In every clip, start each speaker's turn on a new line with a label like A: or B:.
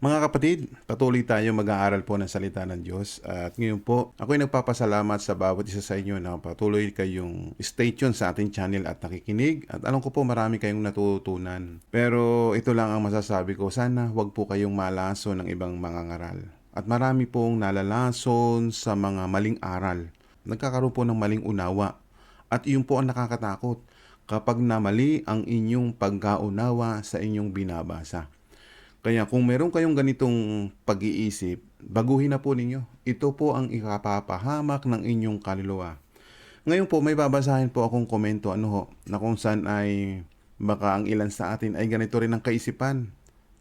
A: Mga kapatid, patuloy tayo mag-aaral po ng salita ng Diyos at ngayon po ako'y nagpapasalamat sa bawat isa sa inyo na patuloy kayong stay tuned sa ating channel at nakikinig at alam ko po marami kayong natutunan. Pero ito lang ang masasabi ko, sana wag po kayong malaso ng ibang mga ngaral. At marami pong nalalason sa mga maling aral. Nagkakaroon po ng maling unawa at iyon po ang nakakatakot kapag namali ang inyong pagkaunawa sa inyong binabasa. Kaya kung meron kayong ganitong pag-iisip, baguhin na po ninyo. Ito po ang ikapapahamak ng inyong kaluluwa. Ngayon po may babasahin po akong komento ano ho, na kung saan ay baka ang ilan sa atin ay ganito rin ang kaisipan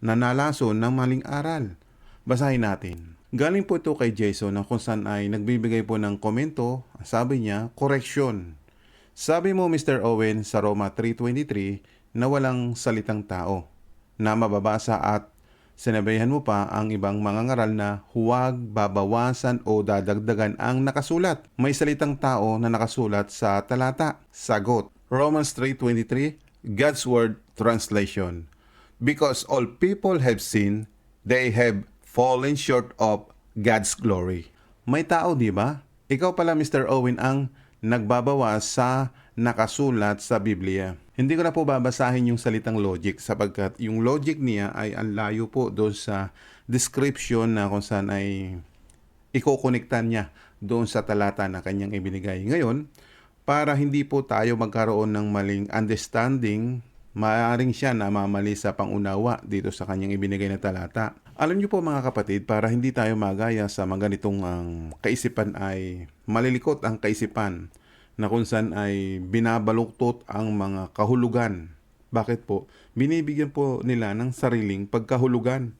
A: na nalason ng maling aral. Basahin natin. Galing po ito kay Jason na kung saan ay nagbibigay po ng komento. Sabi niya, correction. Sabi mo Mr. Owen sa Roma 3.23 na walang salitang tao na mababasa at sinabihan mo pa ang ibang mga ngaral na huwag babawasan o dadagdagan ang nakasulat. May salitang tao na nakasulat sa talata. Sagot. Romans 3.23 God's Word Translation Because all people have sinned, they have fallen short of God's glory. May tao, di ba? Ikaw pala, Mr. Owen, ang nagbabawas sa nakasulat sa Biblia. Hindi ko na po babasahin yung salitang logic sapagkat yung logic niya ay ang layo po doon sa description na kung saan ay ikokonektan niya doon sa talata na kanyang ibinigay. Ngayon, para hindi po tayo magkaroon ng maling understanding, maaaring siya na mamali sa pangunawa dito sa kanyang ibinigay na talata. Alam niyo po mga kapatid, para hindi tayo magaya sa mga ganitong ang kaisipan ay malilikot ang kaisipan na kung saan ay binabaluktot ang mga kahulugan. Bakit po? Binibigyan po nila ng sariling pagkahulugan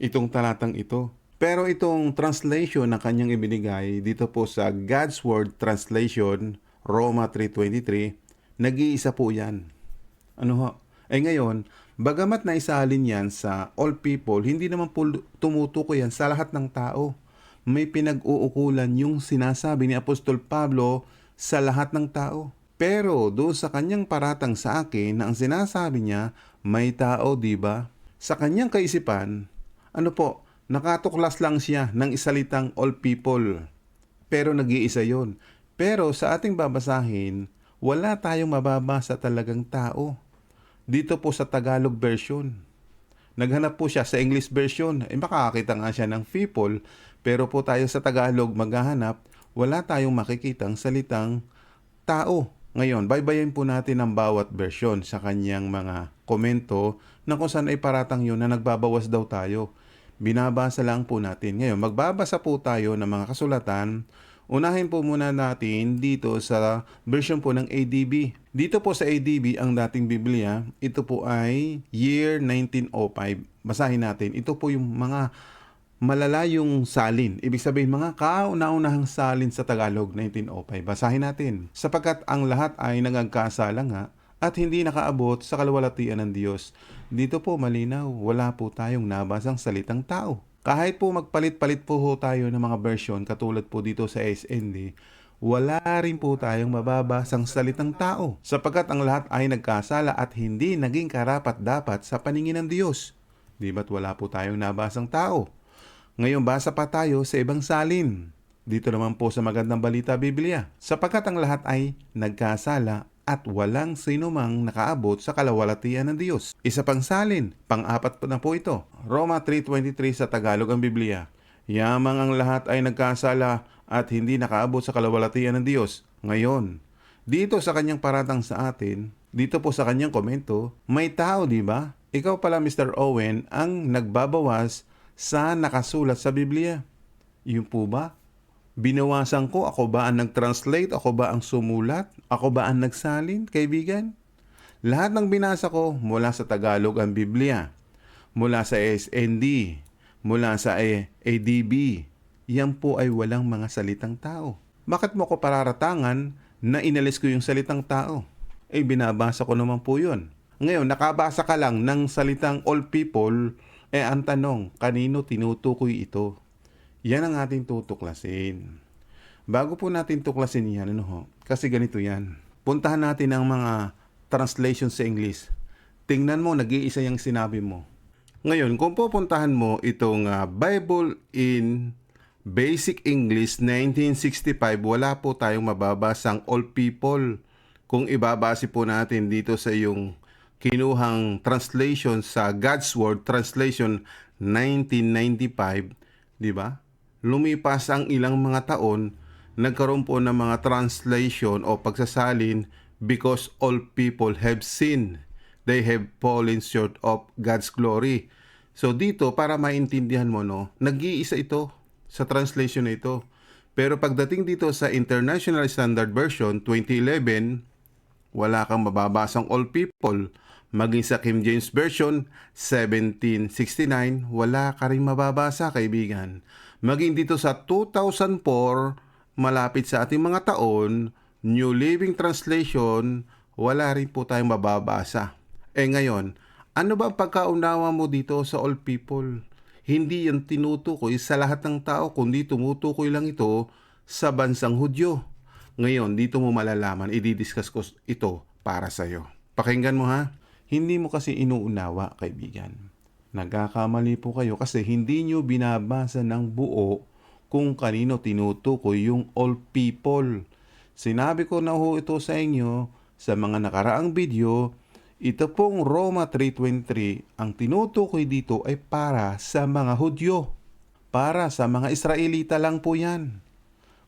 A: itong talatang ito. Pero itong translation na kanyang ibinigay dito po sa God's Word Translation, Roma 3.23, nag-iisa po yan. Ano ho? Eh ngayon, bagamat na isalin yan sa all people, hindi naman po tumutukoy yan sa lahat ng tao. May pinag-uukulan yung sinasabi ni Apostol Pablo sa lahat ng tao. Pero doon sa kanyang paratang sa akin na ang sinasabi niya, may tao, di ba? Sa kanyang kaisipan, ano po, nakatuklas lang siya ng isalitang all people. Pero nag-iisa yon. Pero sa ating babasahin, wala tayong mababasa talagang tao. Dito po sa Tagalog version. Naghanap po siya sa English version. Eh makakakita nga siya ng people. Pero po tayo sa Tagalog maghahanap, wala tayong makikitang salitang tao. Ngayon, baybayin po natin ang bawat version sa kanyang mga komento na kung saan ay paratang yun na nagbabawas daw tayo. Binabasa lang po natin. Ngayon, magbabasa po tayo ng mga kasulatan. Unahin po muna natin dito sa version po ng ADB. Dito po sa ADB, ang dating Biblia, ito po ay year 1905. Basahin natin. Ito po yung mga malalayong salin. Ibig sabihin mga kauna-unahang salin sa Tagalog 1905. Basahin natin. Sapagkat ang lahat ay nangagkasala nga at hindi nakaabot sa kalwalatian ng Diyos. Dito po malinaw, wala po tayong nabasang salitang tao. Kahit po magpalit-palit po ho tayo ng mga version katulad po dito sa SND, wala rin po tayong mababasang salitang tao sapagkat ang lahat ay nagkasala at hindi naging karapat dapat sa paningin ng Diyos. Di ba't wala po tayong nabasang tao? Ngayon basa pa tayo sa ibang salin. Dito naman po sa magandang balita Biblia. Sapagkat ang lahat ay nagkasala at walang sinumang nakaabot sa kalawalatian ng Diyos. Isa pang salin, pang-apat po na po ito. Roma 3.23 sa Tagalog ang Biblia. Yamang ang lahat ay nagkasala at hindi nakaabot sa kalawalatian ng Diyos. Ngayon, dito sa kanyang paratang sa atin, dito po sa kanyang komento, may tao, di ba? Ikaw pala, Mr. Owen, ang nagbabawas sa nakasulat sa Biblia. Yun po ba? Binawasan ko, ako ba ang nag-translate? Ako ba ang sumulat? Ako ba ang nagsalin, kaibigan? Lahat ng binasa ko mula sa Tagalog ang Biblia, mula sa SND, mula sa ADB, yan po ay walang mga salitang tao. Bakit mo ko pararatangan na inalis ko yung salitang tao? Eh, binabasa ko naman po yun. Ngayon, nakabasa ka lang ng salitang all people, eh ang tanong, kanino tinutukoy ito? Yan ang ating tutuklasin. Bago po natin tuklasin yan, ano ho? Kasi ganito yan. Puntahan natin ang mga translation sa English. Tingnan mo, nag-iisa yung sinabi mo. Ngayon, kung pupuntahan mo itong ah, Bible in Basic English 1965, wala po tayong mababasang all people. Kung ibabase po natin dito sa yung kinuhang translation sa God's Word Translation 1995, di ba? Lumipas ang ilang mga taon, nagkaroon po ng mga translation o pagsasalin because all people have sinned. They have fallen short of God's glory. So dito, para maintindihan mo, no, nag-iisa ito sa translation na ito. Pero pagdating dito sa International Standard Version 2011, wala kang mababasang all people. Maging sa King James Version 1769, wala ka rin mababasa, kaibigan. Maging dito sa 2004, malapit sa ating mga taon, New Living Translation, wala rin po tayong mababasa. Eh ngayon, ano ba pagkaunawa mo dito sa all people? Hindi yan tinutukoy sa lahat ng tao, kundi tumutukoy lang ito sa bansang Hudyo. Ngayon, dito mo malalaman, i-discuss ko ito para sa'yo. Pakinggan mo ha. Hindi mo kasi inuunawa, kaibigan. Nagkakamali po kayo kasi hindi nyo binabasa ng buo kung kanino tinutukoy yung all people. Sinabi ko na ho ito sa inyo sa mga nakaraang video, ito pong Roma 3.23, ang tinutukoy dito ay para sa mga Hudyo. Para sa mga Israelita lang po yan.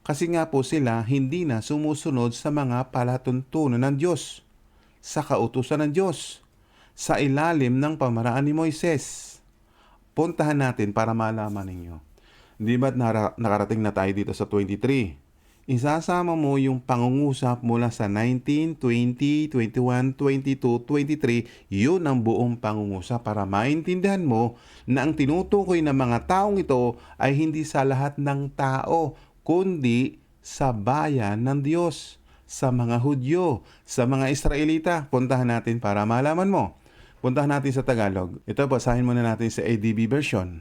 A: Kasi nga po sila hindi na sumusunod sa mga palatuntunan ng Diyos, sa kautusan ng Diyos, sa ilalim ng pamaraan ni Moises. Puntahan natin para malaman ninyo. Di ba't nara- nakarating na tayo dito sa 23? Isasama mo yung pangungusap mula sa 19, 20, 21, 22, 23, yun ang buong pangungusap para maintindihan mo na ang tinutukoy ng mga taong ito ay hindi sa lahat ng tao, kundi sa bayan ng Diyos, sa mga Hudyo, sa mga Israelita. Puntahan natin para malaman mo. Puntahan natin sa Tagalog. Ito, basahin muna natin sa ADB version.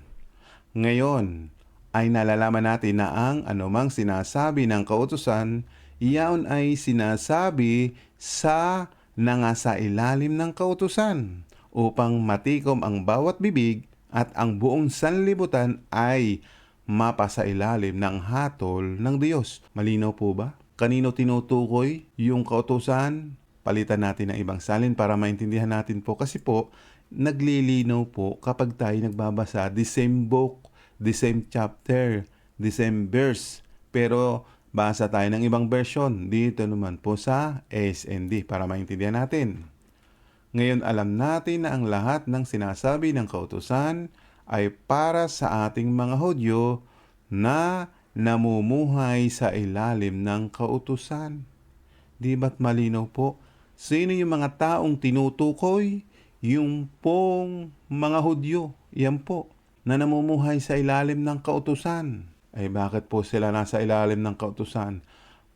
A: Ngayon, ay nalalaman natin na ang anumang sinasabi ng kautusan, iyon ay sinasabi sa nangasa ilalim ng kautusan upang matikom ang bawat bibig at ang buong sanlibutan ay mapasa ilalim ng hatol ng Diyos. Malinaw po ba? Kanino tinutukoy yung kautusan? Palitan natin ng ibang salin para maintindihan natin po kasi po naglilinaw po kapag tayo nagbabasa the same book the same chapter, the same verse. Pero basa tayo ng ibang version dito naman po sa SND para maintindihan natin. Ngayon alam natin na ang lahat ng sinasabi ng kautusan ay para sa ating mga Hudyo na namumuhay sa ilalim ng kautusan. Di ba't malinaw po? Sino yung mga taong tinutukoy? Yung pong mga Hudyo. Yan po na namumuhay sa ilalim ng kautusan. Ay bakit po sila nasa ilalim ng kautusan?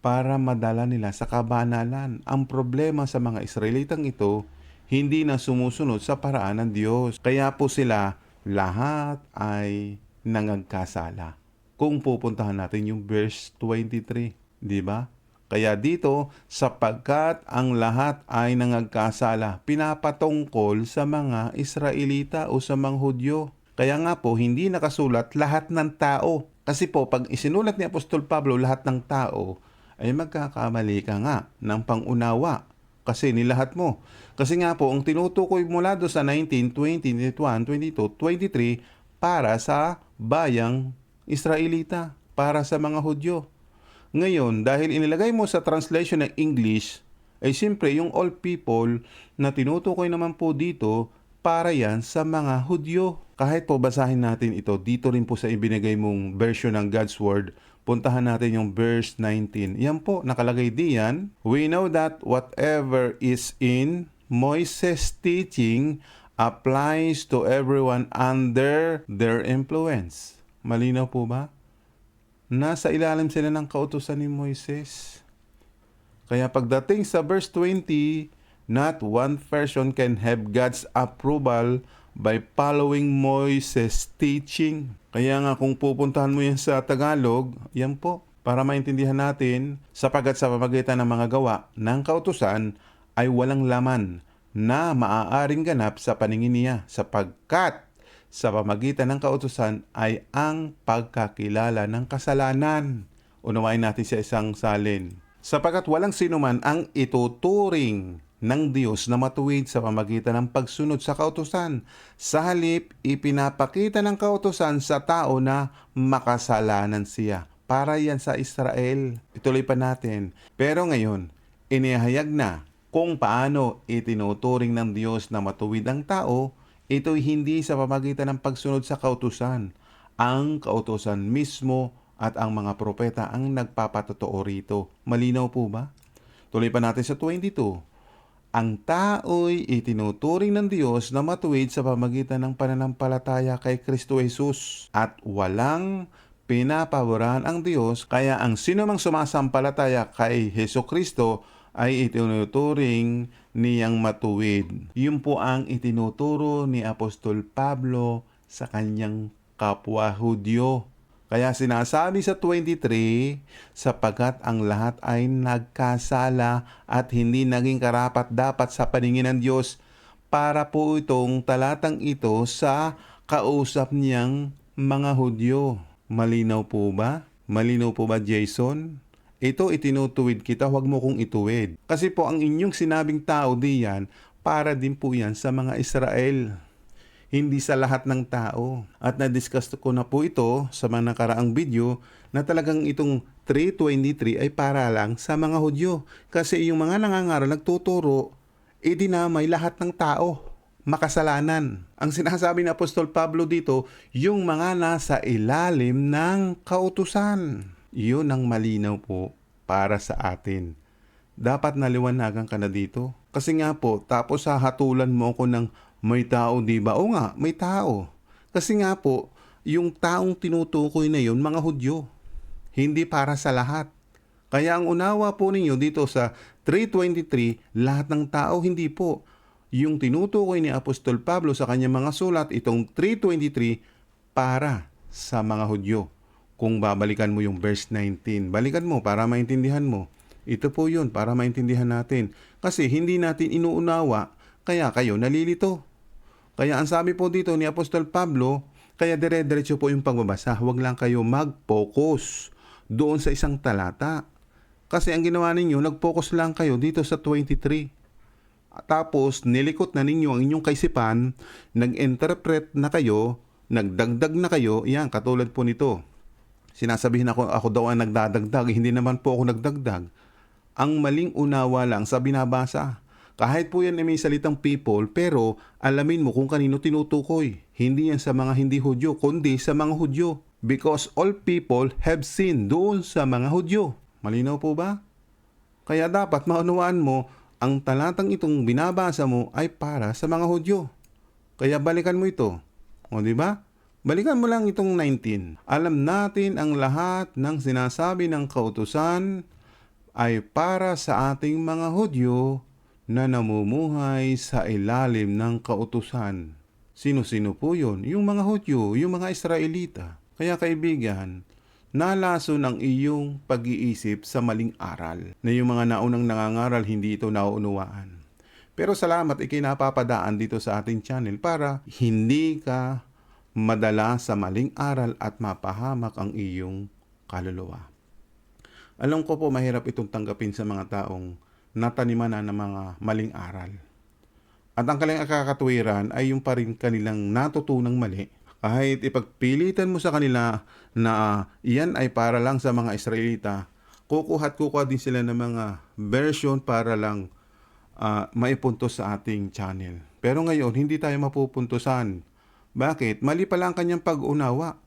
A: Para madala nila sa kabanalan. Ang problema sa mga Israelitang ito, hindi na sumusunod sa paraan ng Diyos. Kaya po sila lahat ay nangagkasala. Kung pupuntahan natin yung verse 23, di ba? Kaya dito, sapagkat ang lahat ay nangagkasala, pinapatungkol sa mga Israelita o sa mga Hudyo. Kaya nga po, hindi nakasulat lahat ng tao. Kasi po, pag isinulat ni Apostol Pablo lahat ng tao, ay magkakamali ka nga ng pangunawa. Kasi nilahat mo. Kasi nga po, ang tinutukoy mula do sa 19, 20, 21, 22, 23 para sa bayang Israelita, para sa mga Hudyo. Ngayon, dahil inilagay mo sa translation ng English, ay siyempre yung all people na tinutukoy naman po dito para yan sa mga Hudyo. Kahit po basahin natin ito, dito rin po sa ibinigay mong version ng God's Word, puntahan natin yung verse 19. Yan po, nakalagay diyan. We know that whatever is in Moises' teaching applies to everyone under their influence. Malinaw po ba? Nasa ilalim sila ng kautusan ni Moises. Kaya pagdating sa verse 20, not one person can have God's approval by following Moises' teaching. Kaya nga kung pupuntahan mo yan sa Tagalog, yan po, para maintindihan natin, sapagat sa pamagitan ng mga gawa ng kautusan ay walang laman na maaaring ganap sa paningin niya sapagkat sa pamagitan ng kautusan ay ang pagkakilala ng kasalanan. Unawain natin sa isang salin. Sapagkat walang sinuman ang ituturing ng Diyos na matuwid sa pamagitan ng pagsunod sa kautusan. Sa halip, ipinapakita ng kautusan sa tao na makasalanan siya. Para yan sa Israel. Ituloy pa natin. Pero ngayon, inihayag na kung paano itinuturing ng Diyos na matuwid ang tao, ito'y hindi sa pamagitan ng pagsunod sa kautusan. Ang kautusan mismo at ang mga propeta ang nagpapatotoo rito. Malinaw po ba? Tuloy pa natin sa 22. Ang tao'y itinuturing ng Diyos na matuwid sa pamagitan ng pananampalataya kay Kristo Jesus at walang pinapaboran ang Diyos kaya ang sino mang sumasampalataya kay Heso Kristo ay itinuturing niyang matuwid. Yun po ang itinuturo ni Apostol Pablo sa kanyang kapwa Hudyo. Kaya sinasabi sa 23, sapagkat ang lahat ay nagkasala at hindi naging karapat dapat sa paningin ng Diyos para po itong talatang ito sa kausap niyang mga Hudyo. Malinaw po ba? Malinaw po ba Jason? Ito itinutuwid kita, huwag mo kong ituwid. Kasi po ang inyong sinabing tao diyan, para din po yan sa mga Israel hindi sa lahat ng tao. At na-discuss ko na po ito sa mga nakaraang video na talagang itong 323 ay para lang sa mga Hudyo. Kasi yung mga nangangaral nagtuturo, idinamay lahat ng tao. Makasalanan. Ang sinasabi ni Apostol Pablo dito, yung mga nasa ilalim ng kautusan. Yun ang malinaw po para sa atin. Dapat naliwanagan ka na dito. Kasi nga po, tapos hahatulan mo ko ng may tao, di ba? O nga, may tao. Kasi nga po, yung taong tinutukoy na yun, mga Hudyo. Hindi para sa lahat. Kaya ang unawa po ninyo dito sa 323, lahat ng tao, hindi po. Yung tinutukoy ni Apostol Pablo sa kanyang mga sulat, itong 323, para sa mga Hudyo. Kung babalikan mo yung verse 19, balikan mo para maintindihan mo. Ito po yun, para maintindihan natin. Kasi hindi natin inuunawa, kaya kayo nalilito. Kaya ang sabi po dito ni Apostol Pablo, kaya dire-diretso po yung pagbabasa. Huwag lang kayo mag-focus doon sa isang talata. Kasi ang ginawa ninyo, nag-focus lang kayo dito sa 23. Tapos, nilikot na ninyo ang inyong kaisipan, nag-interpret na kayo, nagdagdag na kayo, yan, katulad po nito. Sinasabihin ako, ako daw ang nagdadagdag, hindi naman po ako nagdagdag. Ang maling unawa lang sa binabasa. Kahit po yan ay may salitang people, pero alamin mo kung kanino tinutukoy. Hindi yan sa mga hindi Hudyo, kundi sa mga Hudyo. Because all people have sinned doon sa mga Hudyo. Malinaw po ba? Kaya dapat maunawaan mo, ang talatang itong binabasa mo ay para sa mga Hudyo. Kaya balikan mo ito. O di ba? Balikan mo lang itong 19. Alam natin ang lahat ng sinasabi ng kautusan ay para sa ating mga Hudyo na namumuhay sa ilalim ng kautusan. Sino-sino po yun? Yung mga Hudyo, yung mga Israelita. Kaya kaibigan, nalaso ng iyong pag-iisip sa maling aral na yung mga naunang nangangaral hindi ito nauunawaan. Pero salamat ikinapapadaan dito sa ating channel para hindi ka madala sa maling aral at mapahamak ang iyong kaluluwa. Alam ko po mahirap itong tanggapin sa mga taong nataniman na ng mga maling aral. At ang kanilang kakatwiran ay yung pa rin kanilang natutunang mali. Kahit ipagpilitan mo sa kanila na iyan ay para lang sa mga Israelita, kukuhat kukuha din sila ng mga version para lang uh, maipuntos sa ating channel. Pero ngayon, hindi tayo mapupuntusan. Bakit? Mali pala ang kanyang pag-unawa.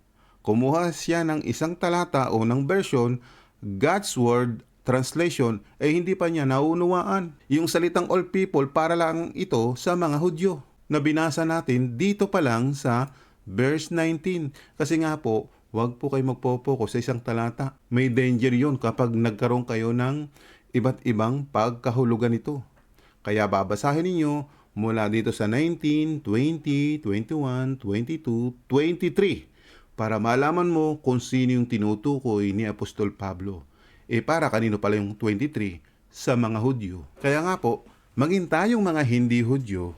A: Kumuha siya ng isang talata o ng version, God's Word translation eh, hindi pa niya naunawaan. Yung salitang all people para lang ito sa mga Hudyo na binasa natin dito pa lang sa verse 19. Kasi nga po, wag po kayo magpo-focus sa isang talata. May danger yon kapag nagkaroon kayo ng iba't ibang pagkahulugan ito. Kaya babasahin ninyo mula dito sa 19, 20, 21, 22, 23 para malaman mo kung sino yung tinutukoy ni Apostol Pablo eh para kanino pala yung 23 sa mga Hudyo. Kaya nga po, maging tayong mga hindi Hudyo,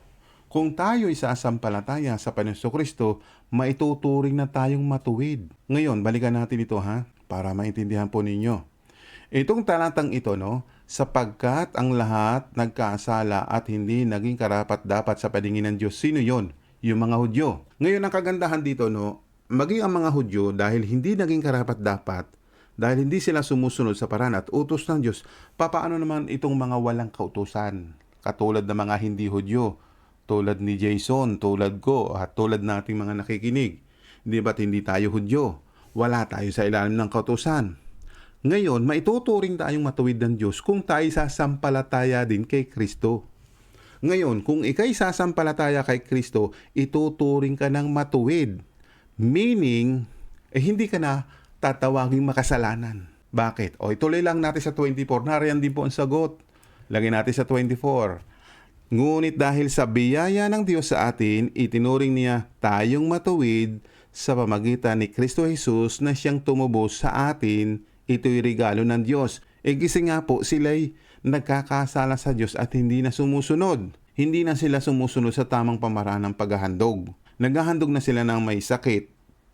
A: Kung tayo isasampalataya sa Panginoon Kristo, maituturing na tayong matuwid. Ngayon, balikan natin ito ha, para maintindihan po ninyo. Itong talatang ito, no, sapagkat ang lahat nagkasala at hindi naging karapat dapat sa paningin ng Diyos. Sino yon? Yung mga Hudyo. Ngayon, ang kagandahan dito, no, maging ang mga Hudyo dahil hindi naging karapat dapat, dahil hindi sila sumusunod sa paran at utos ng Diyos, papaano naman itong mga walang kautusan? Katulad ng mga hindi Hudyo, tulad ni Jason, tulad ko, at tulad nating mga nakikinig. Di ba't hindi tayo Hudyo? Wala tayo sa ilalim ng kautusan. Ngayon, maituturing tayong matuwid ng Diyos kung tayo sasampalataya din kay Kristo. Ngayon, kung ikay sasampalataya kay Kristo, ituturing ka ng matuwid. Meaning, eh, hindi ka na tatawaging makasalanan. Bakit? O ituloy lang natin sa 24. Nariyan din po ang sagot. Lagyan natin sa 24. Ngunit dahil sa biyaya ng Diyos sa atin, itinuring niya tayong matuwid sa pamagitan ni Kristo Jesus na siyang tumubos sa atin, ito'y regalo ng Diyos. E kasi nga po, sila'y nagkakasala sa Diyos at hindi na sumusunod. Hindi na sila sumusunod sa tamang pamaraan ng paghahandog. Naghahandog na sila ng may sakit,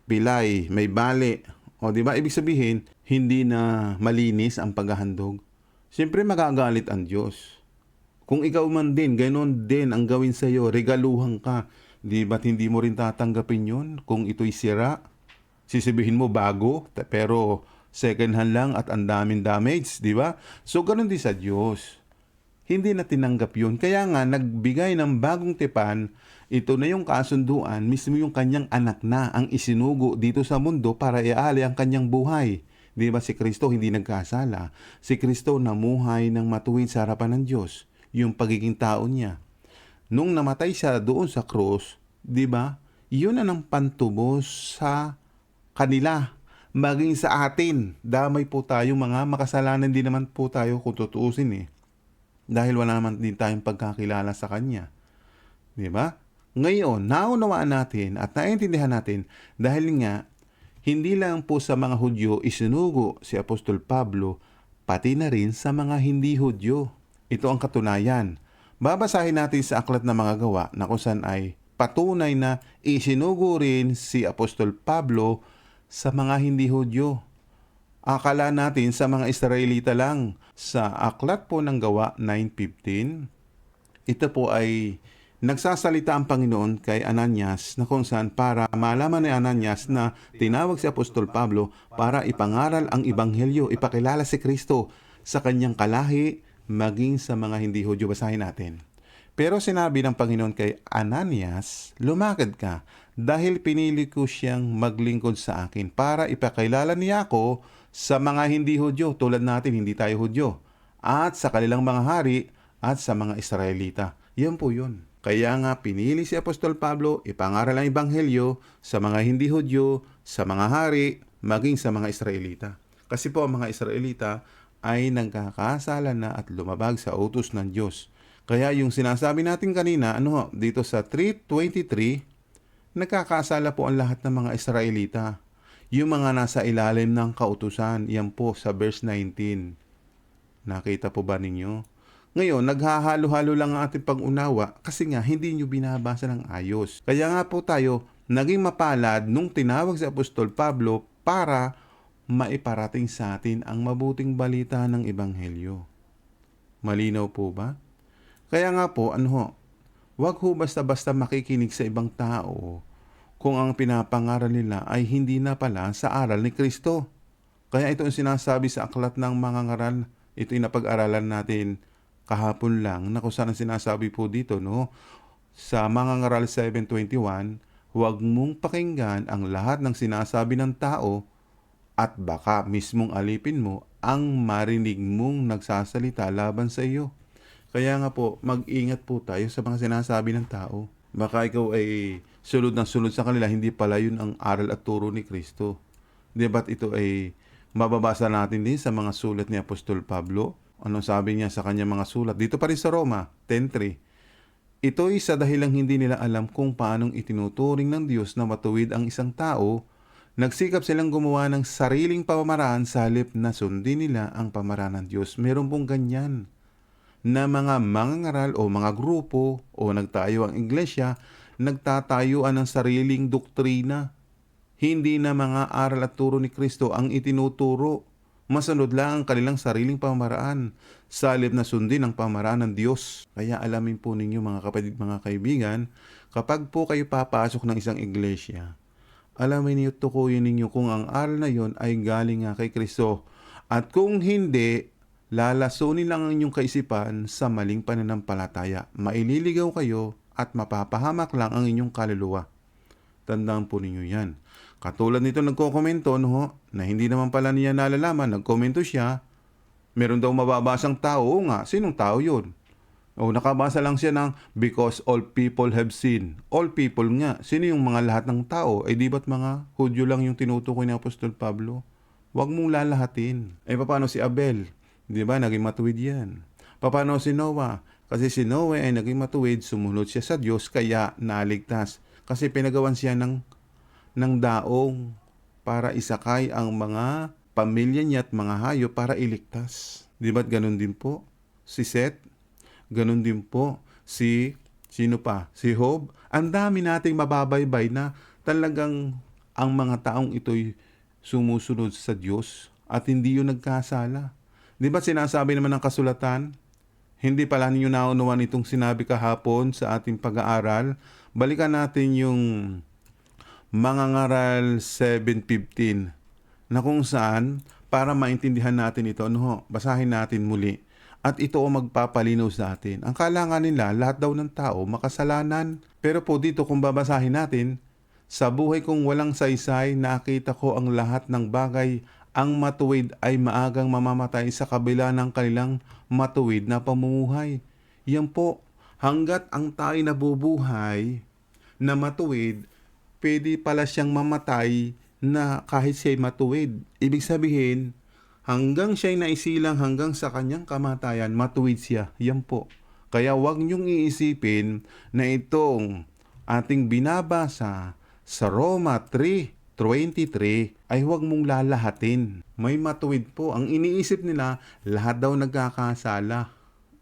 A: pilay, may bali. O di ba ibig sabihin, hindi na malinis ang paghahandog. Siyempre magagalit ang Diyos. Kung ikaw man din, ganon din ang gawin sa iyo, regaluhan ka. Di ba't hindi mo rin tatanggapin yun kung ito'y sira? Sisibihin mo bago, pero second hand lang at ang daming damage, di ba? So, ganun din sa Diyos. Hindi na tinanggap yun. Kaya nga, nagbigay ng bagong tipan, ito na yung kasunduan, mismo yung kanyang anak na ang isinugo dito sa mundo para iali ang kanyang buhay. Di ba si Kristo hindi nagkasala? Si Kristo namuhay ng matuwid sa harapan ng Diyos, yung pagiging tao niya. Nung namatay siya doon sa krus, di ba? Yun na ng pantubos sa kanila maging sa atin. Damay po tayo mga makasalanan din naman po tayo kung tutuusin eh. Dahil wala naman din tayong pagkakilala sa Kanya. Di ba? Ngayon, naunawaan natin at naiintindihan natin dahil nga hindi lang po sa mga Hudyo isinugo si Apostol Pablo, pati na rin sa mga hindi Hudyo. Ito ang katunayan. Babasahin natin sa aklat ng mga gawa na kung ay patunay na isinugo rin si Apostol Pablo sa mga hindi Hudyo. Akala natin sa mga Israelita lang. Sa aklat po ng gawa 9.15, ito po ay nagsasalita ang Panginoon kay Ananias na kung saan para malaman ni Ananias na tinawag si Apostol Pablo para ipangaral ang Ibanghelyo, ipakilala si Kristo sa kanyang kalahi maging sa mga hindi Hudyo. Basahin natin. Pero sinabi ng Panginoon kay Ananias, lumakad ka dahil pinili ko siyang maglingkod sa akin para ipakilala niya ako sa mga hindi Hudyo tulad natin hindi tayo Hudyo at sa kanilang mga hari at sa mga Israelita. Yan po yun. Kaya nga pinili si Apostol Pablo ipangaral ang Ebanghelyo sa mga hindi Hudyo, sa mga hari, maging sa mga Israelita. Kasi po ang mga Israelita ay nagkakasala na at lumabag sa utos ng Diyos. Kaya yung sinasabi natin kanina, ano ho, dito sa 3.23, nagkakasala po ang lahat ng mga Israelita. Yung mga nasa ilalim ng kautusan, yan po sa verse 19. Nakita po ba ninyo? Ngayon, naghahalo-halo lang ang ating pag-unawa kasi nga hindi nyo binabasa ng ayos. Kaya nga po tayo naging mapalad nung tinawag si Apostol Pablo para maiparating sa atin ang mabuting balita ng Ebanghelyo. Malinaw po ba? Kaya nga po, ano ho, wag ho basta-basta makikinig sa ibang tao kung ang pinapangaral nila ay hindi na pala sa aral ni Kristo. Kaya ito ang sinasabi sa aklat ng mga ngaral, ito yung napag-aralan natin kahapon lang na kung saan sinasabi po dito, no? Sa mga ngaral 721, huwag mong pakinggan ang lahat ng sinasabi ng tao at baka mismong alipin mo ang marinig mong nagsasalita laban sa iyo. Kaya nga po, mag-ingat po tayo sa mga sinasabi ng tao. Baka ikaw ay sulod ng sulod sa kanila, hindi pala yun ang aral at turo ni Kristo. Di ba't ito ay mababasa natin din sa mga sulat ni Apostol Pablo? Anong sabi niya sa kanyang mga sulat? Dito pa rin sa Roma, 10.3. Ito ay sa dahilang hindi nila alam kung paanong itinuturing ng Diyos na matuwid ang isang tao, nagsikap silang gumawa ng sariling pamamaraan sa halip na sundin nila ang pamaraan ng Diyos. Meron pong ganyan. Na mga mangangaral o mga grupo o nagtayo ang iglesia, nagtatayuan ng sariling doktrina. Hindi na mga aral at turo ni Kristo ang itinuturo. Masunod lang ang kanilang sariling pamaraan sa halip na sundin ang pamaraan ng Diyos. Kaya alamin po ninyo mga kapatid, mga kaibigan, kapag po kayo papasok ng isang iglesia, alamin niyo, tukuyin ninyo kung ang aral na yon ay galing nga kay Kristo. At kung hindi, lalasunin lang ang inyong kaisipan sa maling pananampalataya. Maililigaw kayo at mapapahamak lang ang inyong kaluluwa. Tandaan po ninyo yan. Katulad nito nagkokomento no, na hindi naman pala niya nalalaman, nagkomento siya, meron daw mababasang tao, oo nga, sinong tao yun? O nakabasa lang siya ng because all people have seen. All people nga. Sino yung mga lahat ng tao? Eh di ba't mga Hudyo lang yung tinutukoy ni Apostol Pablo? Huwag mong lalahatin. Eh paano si Abel? Di ba? Naging matuwid yan. Paano si Noah? Kasi si Noah ay naging matuwid, sumunod siya sa Diyos, kaya naligtas. Kasi pinagawan siya ng, ng daong para isakay ang mga pamilya niya at mga hayop para iligtas. Di ba't ganun din po? Si Seth, ganun din po. Si, sino pa? Si Job. Ang dami nating mababaybay na talagang ang mga taong ito'y sumusunod sa Diyos at hindi yun nagkasala. Di ba sinasabi naman ng kasulatan, hindi pala ninyo naunuan itong sinabi kahapon sa ating pag-aaral. Balikan natin yung mga ngaral 7.15 na kung saan para maintindihan natin ito, ano ho, basahin natin muli. At ito ang magpapalinaw sa atin. Ang kalangan nila, lahat daw ng tao makasalanan. Pero po dito kung babasahin natin, sa buhay kong walang saysay, nakita ko ang lahat ng bagay ang matuwid ay maagang mamamatay sa kabila ng kanilang matuwid na pamumuhay. Yan po, hanggat ang tayo nabubuhay na matuwid, pwede pala siyang mamatay na kahit siya'y matuwid. Ibig sabihin, hanggang siya'y naisilang hanggang sa kanyang kamatayan, matuwid siya. Yan po. Kaya huwag niyong iisipin na itong ating binabasa sa Roma 3.23 ay huwag mong lalahatin. May matuwid po. Ang iniisip nila, lahat daw nagkakasala.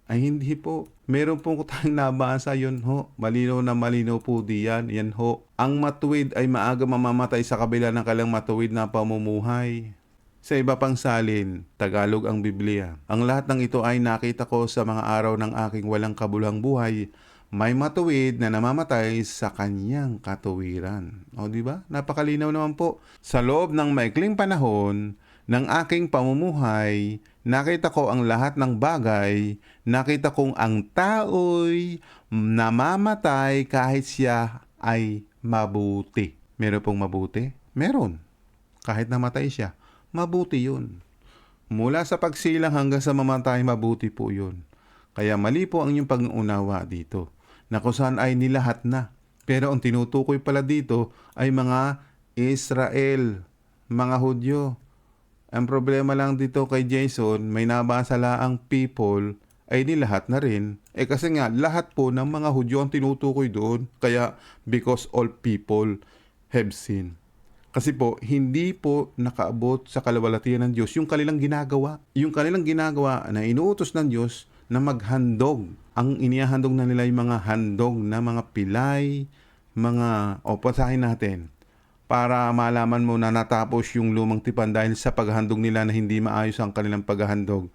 A: Ay hindi po. Meron po tayong nabasa yun ho. Malinaw na malinaw po diyan. Yan ho. Ang matuwid ay maaga mamamatay sa kabila ng kalang matuwid na pamumuhay. Sa iba pang salin, Tagalog ang Biblia. Ang lahat ng ito ay nakita ko sa mga araw ng aking walang kabuluhang buhay. May matuwid na namamatay sa kanyang katuwiran. O di ba? Napakalinaw naman po. Sa loob ng maikling panahon ng aking pamumuhay, nakita ko ang lahat ng bagay, nakita kong ang tao'y namamatay kahit siya ay mabuti. Meron pong mabuti? Meron. Kahit namatay siya, mabuti yun. Mula sa pagsilang hanggang sa mamatay, mabuti po yun. Kaya mali po ang inyong pag-unawa dito, na kung saan ay nilahat na. Pero ang tinutukoy pala dito ay mga Israel, mga Hudyo. Ang problema lang dito kay Jason, may nabasa ang people, ay nilahat na rin. Eh kasi nga, lahat po ng mga Hudyo ang tinutukoy doon. Kaya, because all people have sinned. Kasi po, hindi po nakaabot sa kalawalatian ng Diyos yung kanilang ginagawa. Yung kanilang ginagawa na inuutos ng Diyos na maghandog. Ang inihahandog na nila yung mga handog na mga pilay, mga, o pasahin natin, para malaman mo na natapos yung lumang tipan dahil sa paghandog nila na hindi maayos ang kanilang paghahandog.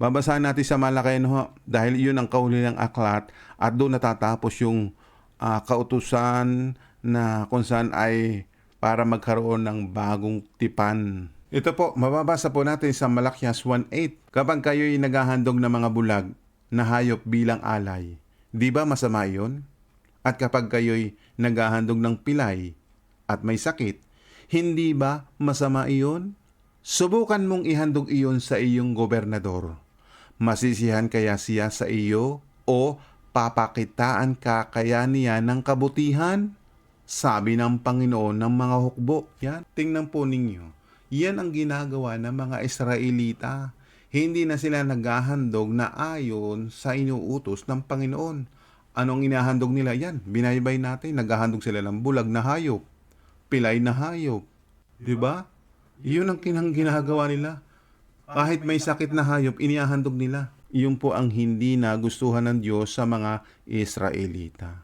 A: Babasahin natin sa Malakayan ho, dahil yun ang kaulilang aklat at doon natatapos yung ah, kautusan na kung saan ay para magkaroon ng bagong tipan. Ito po, mababasa po natin sa Malakyas 1.8. Kapag kayo'y naghahandog ng mga bulag na hayop bilang alay, di ba masama iyon? At kapag kayo'y naghahandog ng pilay at may sakit, hindi ba masama iyon? Subukan mong ihandog iyon sa iyong gobernador. Masisihan kaya siya sa iyo o papakitaan ka kaya niya ng kabutihan? Sabi ng Panginoon ng mga hukbo. Yan, tingnan po ninyo. Yan ang ginagawa ng mga Israelita. Hindi na sila naghahandog na ayon sa inuutos ng Panginoon. Anong inahandog nila? Yan, binaybay natin. Naghahandog sila ng bulag na hayop. Pilay na hayop. Di ba? Yun ang kinang ginagawa nila. Kahit may sakit na hayop, inihahandog nila. Iyon po ang hindi nagustuhan ng Diyos sa mga Israelita.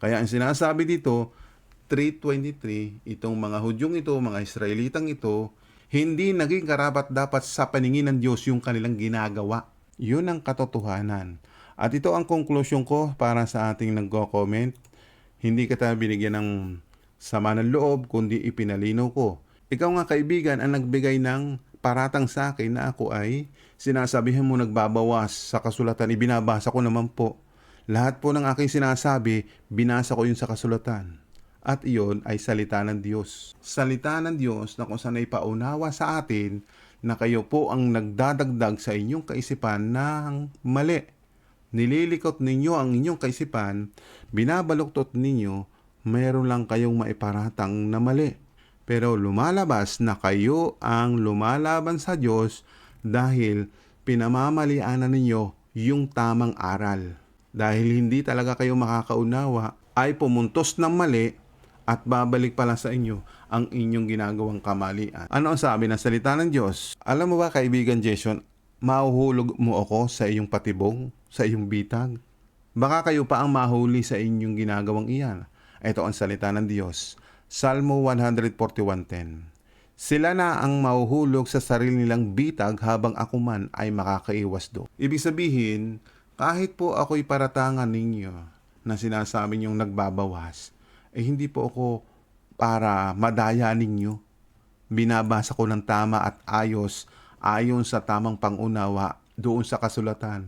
A: Kaya ang sinasabi dito, 3.23, itong mga Hudyong ito, mga Israelitang ito, hindi naging karapat dapat sa paningin ng Diyos yung kanilang ginagawa. Yun ang katotohanan. At ito ang konklusyon ko para sa ating nagko-comment. Hindi ka tayo binigyan ng sama ng loob, kundi ipinalino ko. Ikaw nga kaibigan ang nagbigay ng paratang sa akin na ako ay sinasabihan mo nagbabawas sa kasulatan. Ibinabasa ko naman po. Lahat po ng aking sinasabi, binasa ko yun sa kasulatan. At iyon ay salita ng Diyos. Salita ng Diyos na kung saan ay paunawa sa atin na kayo po ang nagdadagdag sa inyong kaisipan ng mali. Nililikot ninyo ang inyong kaisipan, binabaluktot ninyo, mayroon lang kayong maiparatang na mali. Pero lumalabas na kayo ang lumalaban sa Diyos dahil pinamamalianan ninyo yung tamang aral. Dahil hindi talaga kayo makakaunawa, ay pumuntos ng mali at babalik pala sa inyo ang inyong ginagawang kamalian. Ano ang sabi ng salita ng Diyos? Alam mo ba kaibigan Jason, mahuhulog mo ako sa iyong patibong, sa iyong bitag? Baka kayo pa ang mahuli sa inyong ginagawang iyan. Ito ang salita ng Diyos. Salmo 141.10 Sila na ang mahuhulog sa sarili nilang bitag habang ako man ay makakaiwas do. Ibig sabihin, kahit po ako'y paratangan ninyo na sinasabi niyong nagbabawas, eh hindi po ako para madaya ninyo. Binabasa ko ng tama at ayos ayon sa tamang pangunawa doon sa kasulatan.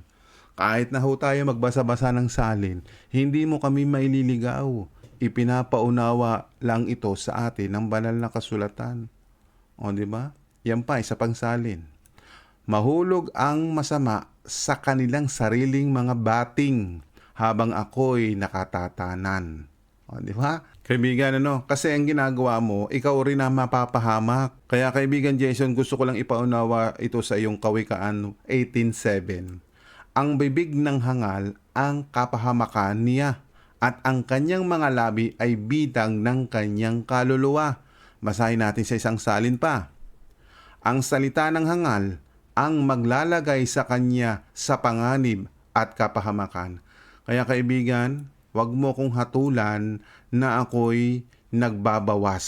A: Kahit na ho tayo magbasa-basa ng salin, hindi mo kami maililigaw. Ipinapaunawa lang ito sa atin ng banal na kasulatan. O di ba? Yan pa, isa pang salin. Mahulog ang masama sa kanilang sariling mga bating habang ako'y nakatatanan. O, di ba? Kaibigan, ano? Kasi ang ginagawa mo, ikaw rin na mapapahamak. Kaya kaibigan Jason, gusto ko lang ipaunawa ito sa iyong Kawikaan 18.7. Ang bibig ng hangal ang kapahamakan niya at ang kanyang mga labi ay bitang ng kanyang kaluluwa. Basahin natin sa isang salin pa. Ang salita ng hangal ang maglalagay sa kanya sa panganib at kapahamakan. Kaya kaibigan, wag mo kong hatulan na ako'y nagbabawas.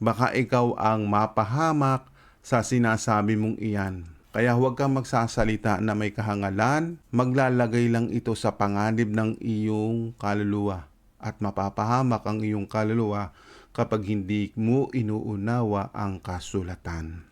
A: Baka ikaw ang mapahamak sa sinasabi mong iyan. Kaya huwag kang magsasalita na may kahangalan, maglalagay lang ito sa panganib ng iyong kaluluwa at mapapahamak ang iyong kaluluwa kapag hindi mo inuunawa ang kasulatan.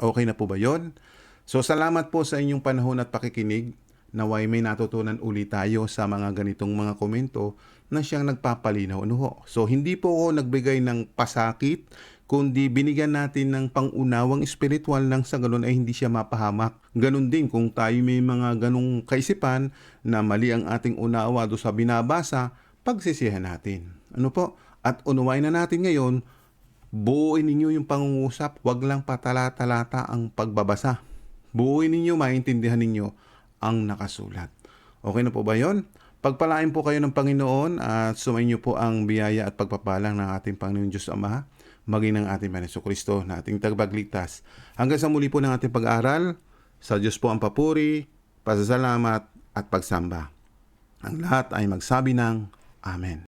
A: Okay na po ba yon? So salamat po sa inyong panahon at pakikinig. Naway may natutunan ulit tayo sa mga ganitong mga komento na siyang nagpapalinaw. Ano? So hindi po ako nagbigay ng pasakit, kundi binigyan natin ng pangunawang espiritual nang sa ganun ay hindi siya mapahamak. Ganun din kung tayo may mga ganong kaisipan na mali ang ating unawa do sa binabasa, pagsisihan natin. Ano po? At unawain na natin ngayon, buuin ninyo yung pangungusap, wag lang patala-talata ang pagbabasa. Buuin ninyo, maintindihan ninyo ang nakasulat. Okay na po ba yon? Pagpalain po kayo ng Panginoon at sumayin niyo po ang biyaya at pagpapalang ng ating Panginoon Diyos Ama, maging ng ating Panginoon Kristo na ating tagbagligtas. Hanggang sa muli po ng ating pag-aaral, sa Diyos po ang papuri, pasasalamat at pagsamba. Ang lahat ay magsabi ng Amen.